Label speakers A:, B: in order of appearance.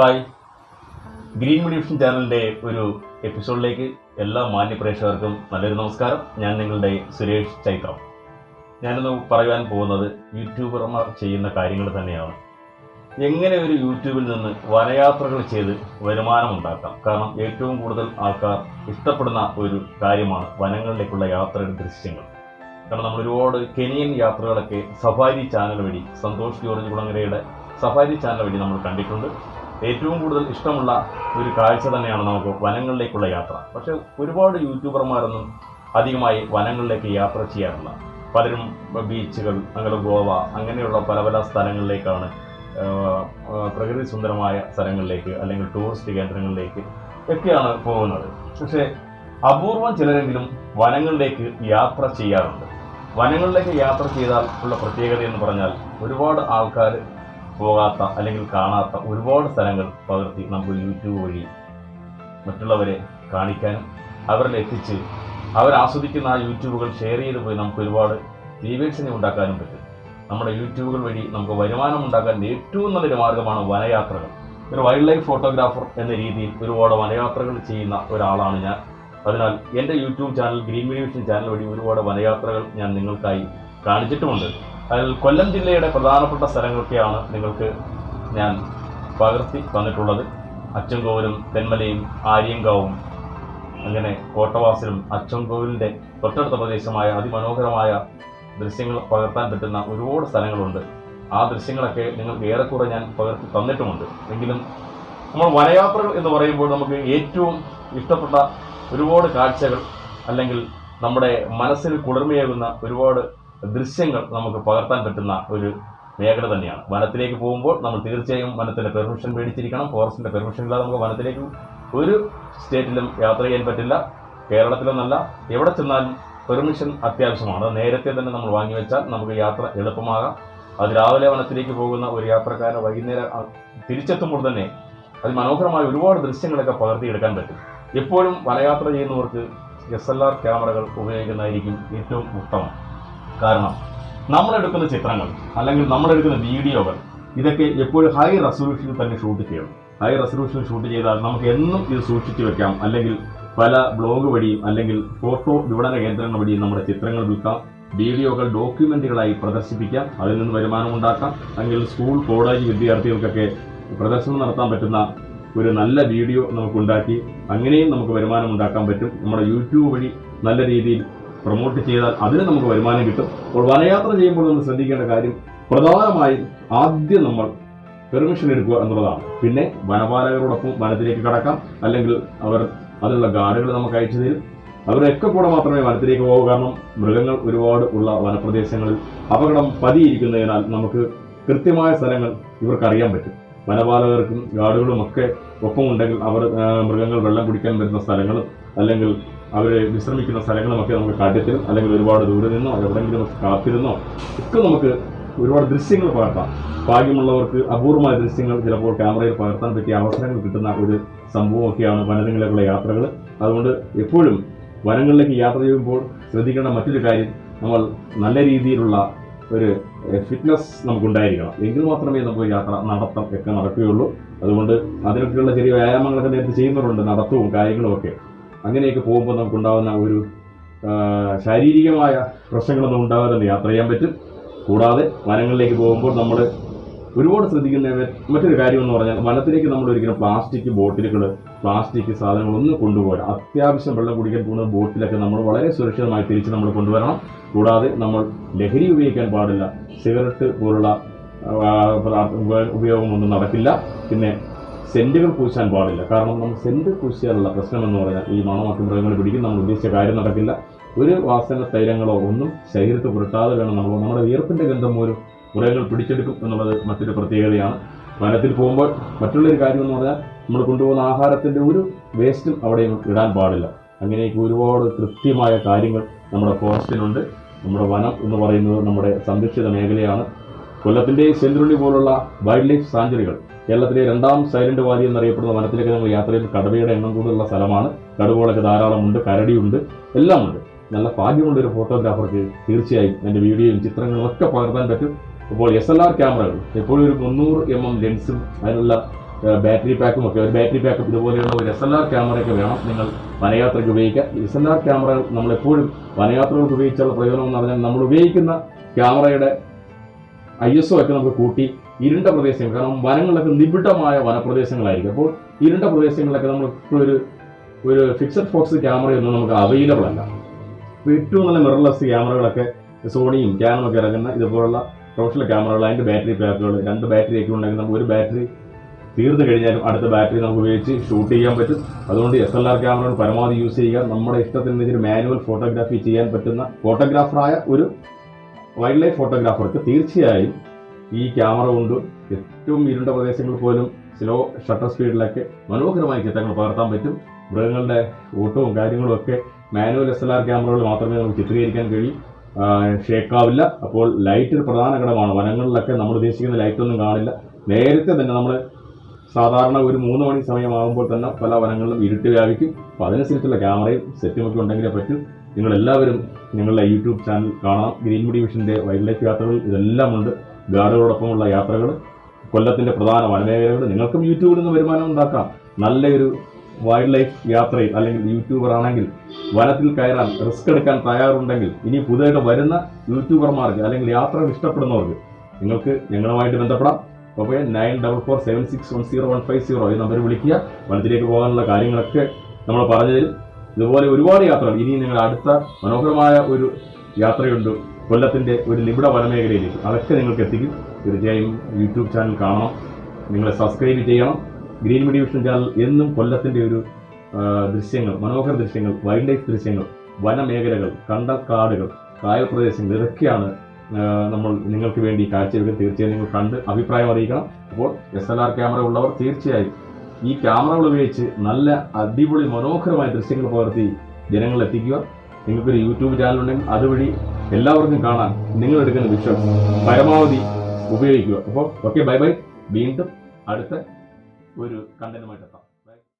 A: Hi green media ചാനലിന്റെ ഒരു എപ്പിസോഡിലേക്ക് എല്ലാ മാന്യപ്രേക്ഷകർക്കും നല്ലൊരു നമസ്കാരം. ഞാൻ നിങ്ങളുടെ സുരേഷ് ചൈത്രം. ഞാനിന്ന് പറയാൻ പോകുന്നത് യൂട്യൂബർമാർ ചെയ്യുന്ന കാര്യങ്ങൾ തന്നെയാണ്. എങ്ങനെ ഒരു യൂട്യൂബിൽ നിന്ന് വനയാത്രകൾ ചെയ്ത് വരുമാനം ഉണ്ടാക്കാം? കാരണം ഏറ്റവും കൂടുതൽ ആൾക്കാർ ഇഷ്ടപ്പെടുന്ന ഒരു കാര്യമാണ് വനങ്ങളിലേക്കുള്ള യാത്രയുടെ ദൃശ്യങ്ങൾ. കാരണം നമ്മൾ ഒരുപാട് കെനിയൻ യാത്രകളൊക്കെ സഫാരി ചാനൽ വഴി സന്തോഷ് ജോർജ് കുളങ്ങരയുടെ സഫാരി ചാനൽ വഴി നമ്മൾ കണ്ടിട്ടുണ്ട്. ഏറ്റവും കൂടുതൽ ഇഷ്ടമുള്ള ഒരു കാഴ്ച തന്നെയാണ് നമുക്ക് വനങ്ങളിലേക്കുള്ള യാത്ര. പക്ഷെ ഒരുപാട് യൂട്യൂബർമാരൊന്നും അധികമായി വനങ്ങളിലേക്ക് യാത്ര ചെയ്യാറില്ല. പലരും ബീച്ചുകൾ അങ്ങനെ ഗോവ അങ്ങനെയുള്ള പല പല സ്ഥലങ്ങളിലേക്കാണ് പ്രകൃതി സുന്ദരമായ സ്ഥലങ്ങളിലേക്ക് അല്ലെങ്കിൽ ടൂറിസ്റ്റ് കേന്ദ്രങ്ങളിലേക്ക് ഒക്കെയാണ് പോകുന്നത്. പക്ഷേ അപൂർവം ചിലരെങ്കിലും വനങ്ങളിലേക്ക് യാത്ര ചെയ്യാറുണ്ട്. വനങ്ങളിലേക്ക് യാത്ര ചെയ്താൽ ഉള്ള പ്രത്യേകത എന്ന് പറഞ്ഞാൽ ഒരുപാട് ആൾക്കാർ പോകാത്ത അല്ലെങ്കിൽ കാണാത്ത ഒരുപാട് സ്ഥലങ്ങൾ പകർത്തി നമുക്ക് യൂട്യൂബ് വഴി മറ്റുള്ളവരെ കാണിക്കാനും അവരിൽ എത്തിച്ച് അവരാസ്വദിക്കുന്ന ആ യൂട്യൂബുകൾ ഷെയർ ചെയ്ത് പോയി നമുക്ക് ഒരുപാട് വ്യൂവേഴ്സിനെ ഉണ്ടാക്കാനും പറ്റും. നമ്മുടെ യൂട്യൂബുകൾ വഴി നമുക്ക് വരുമാനം ഉണ്ടാക്കാൻ ഏറ്റവും നല്ലൊരു മാർഗമാണ് വനയാത്രകൾ. ഒരു വൈൽഡ് ലൈഫ് ഫോട്ടോഗ്രാഫർ എന്ന രീതിയിൽ ഒരുപാട് വനയാത്രകൾ ചെയ്യുന്ന ഒരാളാണ് ഞാൻ. അതിനാൽ എന്റെ YouTube channel Green Media channel വഴി ഒരുപാട് വനയാത്രകൾ ഞാൻ നിങ്ങൾക്കായി കാണിച്ചിട്ടുമുണ്ട്. അതിൽ കൊല്ലം ജില്ലയുടെ പ്രധാനപ്പെട്ട സ്ഥലങ്ങളൊക്കെയാണ് നിങ്ങൾക്ക് ഞാൻ പകർത്തി തന്നിട്ടുള്ളത്. അച്ചൻകോവിലും തെന്മലയും ആര്യങ്കാവും അങ്ങനെ കോട്ടവാസിലും അച്ചൻകോവിലിന്റെ തൊട്ടടുത്ത പ്രദേശമായ അതിമനോഹരമായ ദൃശ്യങ്ങൾ പകർത്താൻ പറ്റുന്ന ഒരുപാട് സ്ഥലങ്ങളുണ്ട്. ആ ദൃശ്യങ്ങളൊക്കെ നിങ്ങൾക്ക് ഏറെക്കുറെ ഞാൻ പകർത്തി തന്നിട്ടുമുണ്ട്. എങ്കിലും നമ്മൾ വനയാത്രകൾ എന്ന് പറയുമ്പോൾ നമുക്ക് ഏറ്റവും ഇഷ്ടപ്പെട്ട ഒരുപാട് കാഴ്ചകൾ അല്ലെങ്കിൽ നമ്മുടെ മനസ്സിൽ കുളിർമയേകുന്ന ഒരുപാട് ദൃശ്യങ്ങൾ നമുക്ക് പകർത്താൻ പറ്റുന്ന ഒരു മേഖല തന്നെയാണ്. വനത്തിലേക്ക് പോകുമ്പോൾ നമ്മൾ തീർച്ചയായും വനത്തിന്റെ പെർമിഷൻ മേടിച്ചിരിക്കണം. ഫോറസ്റ്റിന്റെ പെർമിഷൻ ഇല്ലാതെ നമുക്ക് വനത്തിലേക്ക് ഒരു സ്റ്റേറ്റിലും യാത്ര ചെയ്യാൻ പറ്റില്ല. കേരളത്തിലൊന്നല്ല. എവിടെ ചെന്നാലും പെർമിഷൻ അത്യാവശ്യമാണ്. നേരത്തെ തന്നെ നമ്മൾ വാങ്ങി വെച്ചാൽ നമുക്ക് യാത്ര എളുപ്പമാകാം. അത് രാവിലെ വനത്തിലേക്ക് പോകുന്ന ഒരു യാത്രക്കാരൻ വൈകുന്നേരം തിരിച്ചെത്തുമ്പോൾ തന്നെ അതിമനോഹരമായ ഒരുപാട് ദൃശ്യങ്ങളൊക്കെ പകർത്തിയെടുക്കാൻ പറ്റും. എപ്പോഴും വനയാത്ര ചെയ്യുന്നവർക്ക് എസ് എൽ ആർ ക്യാമറകൾ ഉപയോഗിക്കുന്നതായിരിക്കും ഏറ്റവും ഉത്തമം. കാരണം നമ്മളെടുക്കുന്ന ചിത്രങ്ങൾ അല്ലെങ്കിൽ നമ്മളെടുക്കുന്ന വീഡിയോകൾ ഇതൊക്കെ എപ്പോഴും ഹൈ റെസൊല്യൂഷനിൽ തന്നെ ഷൂട്ട് ചെയ്യണം. ഹൈ റെസൊല്യൂഷനിൽ ഷൂട്ട് ചെയ്താൽ നമുക്ക് എന്നും ഇത് സൂക്ഷിച്ചു വെക്കാം. അല്ലെങ്കിൽ പല ബ്ലോഗ് വഴിയും അല്ലെങ്കിൽ ഫോട്ടോ വിപണന കേന്ദ്രങ്ങൾ വഴിയും നമ്മുടെ ചിത്രങ്ങൾ വിൽക്കാം. വീഡിയോകൾ ഡോക്യുമെന്റുകളായി പ്രദർശിപ്പിക്കാം. അതിൽ നിന്ന് വരുമാനം ഉണ്ടാക്കാം. അല്ലെങ്കിൽ സ്കൂൾ കോളേജ് വിദ്യാർത്ഥികൾക്കൊക്കെ പ്രദർശനം നടത്താൻ പറ്റുന്ന ഒരു നല്ല വീഡിയോ നമുക്കുണ്ടാക്കി അങ്ങനെയും നമുക്ക് വരുമാനം ഉണ്ടാക്കാൻ പറ്റും. നമ്മുടെ യൂട്യൂബ് വഴി നല്ല രീതിയിൽ പ്രൊമോട്ട് ചെയ്താൽ അതിന് നമുക്ക് വരുമാനം കിട്ടും. അപ്പോൾ വനയാത്ര ചെയ്യുമ്പോൾ നമ്മൾ ശ്രദ്ധിക്കേണ്ട കാര്യം പ്രധാനമായും ആദ്യം നമ്മൾ പെർമിഷൻ എടുക്കുക എന്നുള്ളതാണ്. പിന്നെ വനപാലകരോടൊപ്പം വനത്തിലേക്ക് കടക്കാം. അല്ലെങ്കിൽ അവർ അതിനുള്ള ഗാർഡുകൾ നമുക്ക് അയച്ചു തരും. അവരൊക്കെ കൂടെ മാത്രമേ വനത്തിലേക്ക് പോകൂ. കാരണം മൃഗങ്ങൾ ഒരുപാട് ഉള്ള വനപ്രദേശങ്ങളിൽ അപകടം പതിയിരിക്കുന്നതിനാൽ നമുക്ക് കൃത്യമായ സ്ഥലങ്ങൾ ഇവർക്കറിയാൻ പറ്റും. വനപാലകർക്കും ഗാർഡുകളും ഒക്കെ ഒപ്പമുണ്ടെങ്കിൽ അവർ മൃഗങ്ങൾ വെള്ളം കുടിക്കാൻ വരുന്ന സ്ഥലങ്ങളും അല്ലെങ്കിൽ അവർ വിശ്രമിക്കുന്ന സ്ഥലങ്ങളുമൊക്കെ നമുക്ക് കാട്ടിത്തരും. അല്ലെങ്കിൽ ഒരുപാട് ദൂരെ നിന്നോ എവിടെയെങ്കിലും ഒക്കെ കാത്തിരുന്നോ ഒക്കെ നമുക്ക് ഒരുപാട് ദൃശ്യങ്ങൾ പകർത്താം. ഭാഗ്യമുള്ളവർക്ക് അപൂർവമായ ദൃശ്യങ്ങൾ ചിലപ്പോൾ ക്യാമറയിൽ പകർത്താൻ പറ്റിയ അവസരങ്ങൾ കിട്ടുന്ന ഒരു സംഭവമൊക്കെയാണ് വനങ്ങളിലേക്കുള്ള യാത്രകൾ. അതുകൊണ്ട് എപ്പോഴും വനങ്ങളിലേക്ക് യാത്ര ചെയ്യുമ്പോൾ ശ്രദ്ധിക്കേണ്ട മറ്റൊരു കാര്യം നമ്മൾ നല്ല രീതിയിലുള്ള ഒരു ഫിറ്റ്നസ് നമുക്കുണ്ടായിരിക്കണം. എങ്കിൽ മാത്രമേ നമുക്ക് യാത്ര നടത്തം ഒക്കെ നടക്കുകയുള്ളൂ. അതുകൊണ്ട് അതിനൊക്കെയുള്ള ചെറിയ വ്യായാമങ്ങളൊക്കെ നേരത്തെ ചെയ്യുന്നവരുണ്ട് നടത്തവും കാര്യങ്ങളും ഒക്കെ. അങ്ങനെയൊക്കെ പോകുമ്പോൾ നമുക്കുണ്ടാകുന്ന ഒരു ശാരീരികമായ പ്രശ്നങ്ങളൊന്നും ഉണ്ടാകാതെ യാത്ര ചെയ്യാൻ പറ്റും. കൂടാതെ വനങ്ങളിലേക്ക് പോകുമ്പോൾ നമ്മൾ ഒരുപാട് ശ്രദ്ധിക്കുന്ന മറ്റൊരു കാര്യം എന്ന് പറഞ്ഞാൽ വനത്തിലേക്ക് നമ്മൾ ഒരിക്കലും പ്ലാസ്റ്റിക് ബോട്ടിലുകൾ പ്ലാസ്റ്റിക് സാധനങ്ങളൊന്നും കൊണ്ടുപോകാൻ അത്യാവശ്യം വെള്ളം കുടിക്കാൻ പോകുന്ന ബോട്ടിലൊക്കെ നമ്മൾ വളരെ സുരക്ഷിതമായി തിരിച്ച് നമ്മൾ കൊണ്ടുവരണം. കൂടാതെ നമ്മൾ ലഹരി ഉപയോഗിക്കാൻ പാടില്ല. സിഗരറ്റ് പോലുള്ള ഉപയോഗമൊന്നും നടക്കില്ല. പിന്നെ സെന്റുകൾ പൂശാൻ പാടില്ല. കാരണം നമ്മൾ സെന്റ് പൂശിയാലുള്ള പ്രശ്നം എന്ന് പറഞ്ഞാൽ ഈ മണമൊക്കെ മൃഗങ്ങൾ പിടിക്കും നമ്മൾ ഉദ്ദേശിച്ച കാര്യം നടക്കില്ല. ഒരു വാസന തൈലങ്ങളോ ഒന്നും ശരീരത്ത് പുരട്ടാതെ വേണം നമ്മൾ നമ്മുടെ വിയർപ്പിന്റെ ഗന്ധം പോലും മൃഗങ്ങൾ പിടിച്ചെടുക്കും എന്നുള്ളത് മറ്റൊരു പ്രത്യേകതയാണ്. വനത്തിൽ പോകുമ്പോൾ മറ്റുള്ളൊരു കാര്യം എന്ന് പറഞ്ഞാൽ നമ്മൾ കൊണ്ടുപോകുന്ന ആഹാരത്തിന്റെ ഒരു വേസ്റ്റും അവിടെ ഇടാൻ പാടില്ല. അങ്ങനെയൊക്കെ ഒരുപാട് കൃത്യമായ കാര്യങ്ങൾ നമ്മുടെ ഫോറസ്റ്റിനുണ്ട്. നമ്മുടെ വനം എന്ന് പറയുന്നത് നമ്മുടെ സംരക്ഷിത മേഖലയാണ്. കൊല്ലത്തിന്റെ ചെന്തുരുണി പോലുള്ള വൈൽഡ് ലൈഫ് സാഞ്ചുറികൾ കേരളത്തിലെ രണ്ടാം സൈലന്റ് വാലി എന്നറിയപ്പെടുന്ന വനത്തിലേക്ക് നമ്മൾ യാത്ര ചെയ്യുന്ന കടുവയുടെ എണ്ണം കൂടുതലുള്ള സ്ഥലമാണ്. കടുവകളൊക്കെ ധാരാളമുണ്ട് കരടിയുണ്ട് എല്ലാം ഉണ്ട്. നല്ല ഭാഗ്യമുള്ള ഒരു ഫോട്ടോഗ്രാഫർക്ക് തീർച്ചയായും എന്റെ വീഡിയോയും ചിത്രങ്ങളും ഒക്കെ പകർത്താൻ പറ്റും. അപ്പോൾ എസ് എൽ ആർ ക്യാമറകൾ എപ്പോഴും ഒരു മുന്നൂറ് എം എം ലെൻസും അതിനുള്ള ബാറ്ററി പാക്കും ഒക്കെ ഒരു ബാറ്ററി പാക്കപ്പ് ഇതുപോലെയുള്ള ഒരു എസ് എൽ ആർ ക്യാമറയൊക്കെ വേണം നിങ്ങൾ വനയാത്രയ്ക്ക് ഉപയോഗിക്കുക എസ് എൽ ആർ ക്യാമറകൾ നമ്മളെപ്പോഴും വനയാത്രകൾക്ക് ഉപയോഗിച്ചുള്ള പ്രയോജനം എന്ന് പറഞ്ഞാൽ നമ്മൾ ഉപയോഗിക്കുന്ന ക്യാമറയുടെ ഐ എസ് ഒക്കെ നമുക്ക് കൂട്ടി ഇരുണ്ട പ്രദേശങ്ങൾ കാരണം വനങ്ങളിലൊക്കെ നിബിഡമായ വനപ്രദേശങ്ങളായിരിക്കും. അപ്പോൾ ഇരുണ്ട പ്രദേശങ്ങളിലൊക്കെ നമ്മൾ ഒരു ഒരു ഫിക്സഡ് ഫോക്സ് ക്യാമറയൊന്നും നമുക്ക് അവൈലബിൾ അല്ല. അപ്പോൾ ഏറ്റവും നല്ല മിറർലെസ് ക്യാമറകളൊക്കെ സോണിയും ക്യാനും ഒക്കെ ഇറങ്ങുന്ന ഇതുപോലുള്ള പ്രൊഫഷണൽ ക്യാമറകൾ അതിന്റെ ബാറ്ററി പാക്കുകൾ രണ്ട് ബാറ്ററി ഒക്കെ ഉണ്ടെങ്കിൽ നമുക്ക് ഒരു ബാറ്ററി തീർന്നു കഴിഞ്ഞാലും അടുത്ത ബാറ്ററി നമുക്ക് ഉപയോഗിച്ച് ഷൂട്ട് ചെയ്യാൻ പറ്റും. അതുകൊണ്ട് എസ് എൽ ആർ ക്യാമറകൾ പരമാവധി യൂസ് ചെയ്യുക. നമ്മുടെ ഇഷ്ടത്തിന് മാനുവൽ ഫോട്ടോഗ്രാഫി ചെയ്യാൻ പറ്റുന്ന ഫോട്ടോഗ്രാഫറായ ഒരു വൈൽഡ് ലൈഫ് ഫോട്ടോഗ്രാഫർക്ക് തീർച്ചയായും ഈ ക്യാമറ കൊണ്ട് ഏറ്റവും ഇരുണ്ട പ്രദേശങ്ങളിൽ പോലും സ്ലോ ഷട്ടർ സ്പീഡിലൊക്കെ മനോഹരമായ ചിത്രങ്ങൾ പകർത്താൻ പറ്റും. മൃഗങ്ങളുടെ ഓട്ടവും കാര്യങ്ങളും ഒക്കെ മാനുവൽ എസ് എൽ ആർ ക്യാമറകൾ മാത്രമേ നമുക്ക് ചിത്രീകരിക്കാൻ കഴിയും. ഷേക്കാവില്ല. അപ്പോൾ ലൈറ്റ് ഒരു പ്രധാന ഘടകമാണ്. വനങ്ങളിലൊക്കെ നമ്മൾ ഉദ്ദേശിക്കുന്ന ലൈറ്റൊന്നും കാണില്ല. നേരത്തെ തന്നെ നമ്മൾ സാധാരണ ഒരു മൂന്ന് മണി സമയമാകുമ്പോൾ തന്നെ പല വനങ്ങളിലും ഇരുട്ട് വ്യാപിക്കും. അപ്പോൾ അതിനനുസരിച്ചുള്ള ക്യാമറയും സെറ്റും ഒക്കെ ഉണ്ടെങ്കിലേ പറ്റും. നിങ്ങളെല്ലാവരും നിങ്ങളുടെ യൂട്യൂബ് ചാനൽ കാണാം. ഗ്രീൻ മുടി വിഷന്റെ വൈൽഡ് ലൈഫ് യാത്രകൾ ഇതെല്ലാം ഉണ്ട്. ഗാർഡുകളോടൊപ്പമുള്ള യാത്രകൾ കൊല്ലത്തിന്റെ പ്രധാന വനമേഖലകൾ നിങ്ങൾക്കും യൂട്യൂബിൽ നിന്ന് വരുമാനം ഉണ്ടാക്കാം. നല്ലൊരു വൈൽഡ് ലൈഫ് യാത്രയിൽ അല്ലെങ്കിൽ യൂട്യൂബർ ആണെങ്കിൽ വനത്തിൽ കയറാൻ റിസ്ക് എടുക്കാൻ തയ്യാറുണ്ടെങ്കിൽ ഇനി പുതുതായിട്ട് വരുന്ന യൂട്യൂബർമാർക്ക് അല്ലെങ്കിൽ യാത്രകൾ ഇഷ്ടപ്പെടുന്നവർക്ക് നിങ്ങൾക്ക് ഞങ്ങളുമായിട്ട് ബന്ധപ്പെടാം. അപ്പോൾ nine double four seven six one zero one five zero ഈ നമ്പർ വിളിക്കുക. വനത്തിലേക്ക് പോകാനുള്ള കാര്യങ്ങളൊക്കെ നമ്മൾ പറഞ്ഞു തരും ഇതുപോലെ ഒരുപാട് യാത്രകൾ. ഇനി നിങ്ങൾ അടുത്ത മനോഹരമായ ഒരു യാത്രയുണ്ട്. കൊല്ലത്തിന്റെ ഒരു നിബിഡ വനമേഖലയിലേക്ക് അതൊക്കെ നിങ്ങൾക്ക് എത്തിക്കും. തീർച്ചയായും യൂട്യൂബ് ചാനൽ കാണണം. നിങ്ങളെ സബ്സ്ക്രൈബ് ചെയ്യണം. ഗ്രീൻ മീഡിയ വിഷൻ ചാനൽ എന്നും കൊല്ലത്തിന്റെ ഒരു ദൃശ്യങ്ങൾ മനോഹര ദൃശ്യങ്ങൾ വൈൽഡ് ലൈഫ് ദൃശ്യങ്ങൾ വനമേഖലകൾ കണ്ടക്കാടുകൾ കായൽ പ്രദേശങ്ങൾ ഇതൊക്കെയാണ് നമ്മൾ നിങ്ങൾക്ക് വേണ്ടി കാഴ്ചവെക്കുക തീർച്ചയായും നിങ്ങൾ കണ്ട് അഭിപ്രായം അറിയിക്കണം. അപ്പോൾ എസ് എൽ ആർ ക്യാമറ ഉള്ളവർ തീർച്ചയായും ഈ ക്യാമറകൾ ഉപയോഗിച്ച് നല്ല അടിപൊളി മനോഹരമായ ദൃശ്യങ്ങൾ പകർത്തി ജനങ്ങളിൽ എത്തിക്കുക. നിങ്ങൾക്കൊരു യൂട്യൂബ് ചാനൽ ഉണ്ടെങ്കിൽ അതുവഴി എല്ലാവർക്കും കാണാൻ നിങ്ങൾ എടുക്കുന്ന വിഷം പരമാവധി ഉപയോഗിക്കുക. അപ്പോൾ ഓക്കെ ബൈ ബൈ വീണ്ടും അടുത്ത ഒരു കണ്ടന്റുമായിട്ട് എത്താം